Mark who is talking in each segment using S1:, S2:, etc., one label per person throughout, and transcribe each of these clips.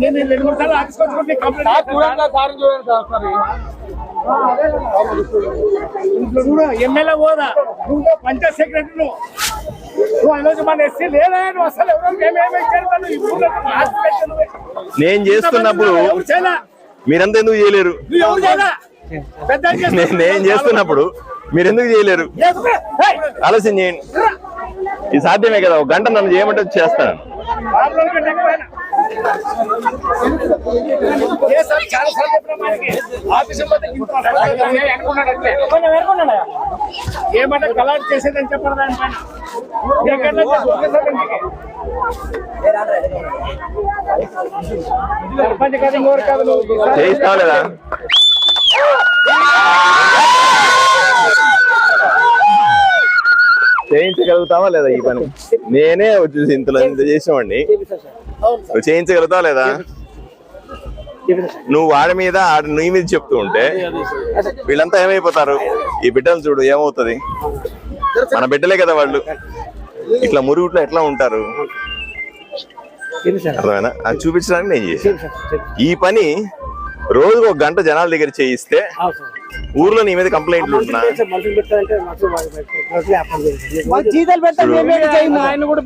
S1: నేను రెండు మూడు సార్లు ఆఫీస్కి వచ్చి కంప్లైంట్ చూడు ఎమ్మెల్యే హోదా నువ్వు పంచాయత్ సెక్రటరీ నువ్వు ఈరోజు మన ఎస్సీ లేదా నువ్వు అసలు.
S2: నేను చేస్తున్నప్పుడు? మీరంతా ఎందుకు చేయలేరు. నేను నేను చేస్తున్నప్పుడు మీరు ఎందుకు చేయలేరు ఆలోచన చేయండి ఇది సాధ్యమే కదా ఒక గంట నన్ను చేయమంటే చేస్తాను?
S1: ఏమంటే కలర్ చేసేదని చెప్పడం. సర్పంచ్ కాదు ఇంకోరు కాదు నువ్వు
S2: చేయిస్తావా లేదా చేయించగలుగుతావా లేదా ఈ పని? నేనే వచ్చేసి ఇంతలో ఇంత చేసేవాడిని. చేయించగలుగుతావా లేదా? నువ్వు వాడి మీద ఆడ నీ మీద చెప్తూ ఉంటే వీళ్ళంతా ఏమైపోతారు? ఈ బిడ్డలు చూడు ఏమవుతుంది? మన బిడ్డలే కదా వాళ్ళు. ఇట్లా మురుగుట్లో ఎట్లా ఉంటారు? అర్థమైనా అది చూపించడానికి నేను చేశాను. ఈ పని రోజుకు ఒక గంట జనాల దగ్గర చేయిస్తే ఊర్లో నీ మీద కంప్లైంట్లు ఉంటున్నా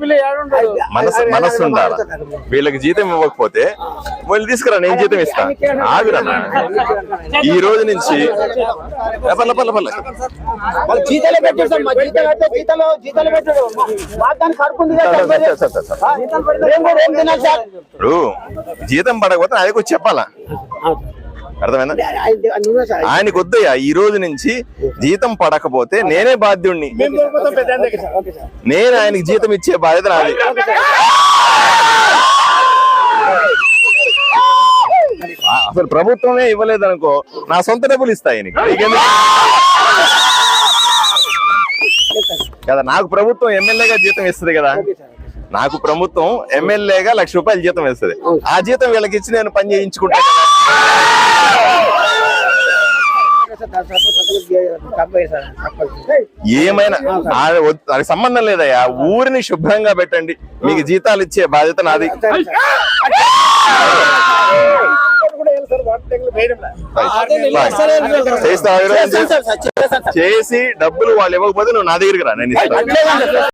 S1: పిల్ల ఏడుంటాడు
S2: మనసు మనస్సు ఉండాలి? వీళ్ళకి జీతం ఇవ్వకపోతే వాళ్ళు తీసుకురా నేను జీతం ఇస్తా. ఆగురన్నా ఈ రోజు నుంచి
S3: జీతాలే తినాలి సార్?
S2: ఇప్పుడు జీతం పడకపోతే ఆయనకు వచ్చి చెప్పాలా? అర్థమైందా? ఆయనకు వద్దయ్యా ఈ రోజు నుంచి జీతం పడకపోతే నేనే బాధ్యుణ్ణి. నేను ఆయనకి జీతం ఇచ్చే బాధ్యత నాది. ఆ, అసలు ప్రభుత్వమే ఇవ్వలేదు అనుకో నా సొంత డబ్బులు ఇస్తా ఆయనకి నీకెందుకు? కదా నాకు ప్రభుత్వం ఎమ్మెల్యేగా జీతం ఇస్తుంది కదా. నాకు ప్రభుత్వం ఎమ్మెల్యేగా లక్ష రూపాయలు జీతం ఇస్తుంది. ఆ జీతం వీళ్ళకి ఇచ్చి నేను పని చేయించుకుంటా ఏమైనా? దానికి సంబంధం లేదయ్యా. ఊరిని శుభ్రంగా పెట్టండి. మీకు జీతాలు ఇచ్చే బాధ్యత నాది. చేసి డబ్బులు వాళ్ళు ఇవ్వకపోతే నువ్వు నా దగ్గరికి రా. నేను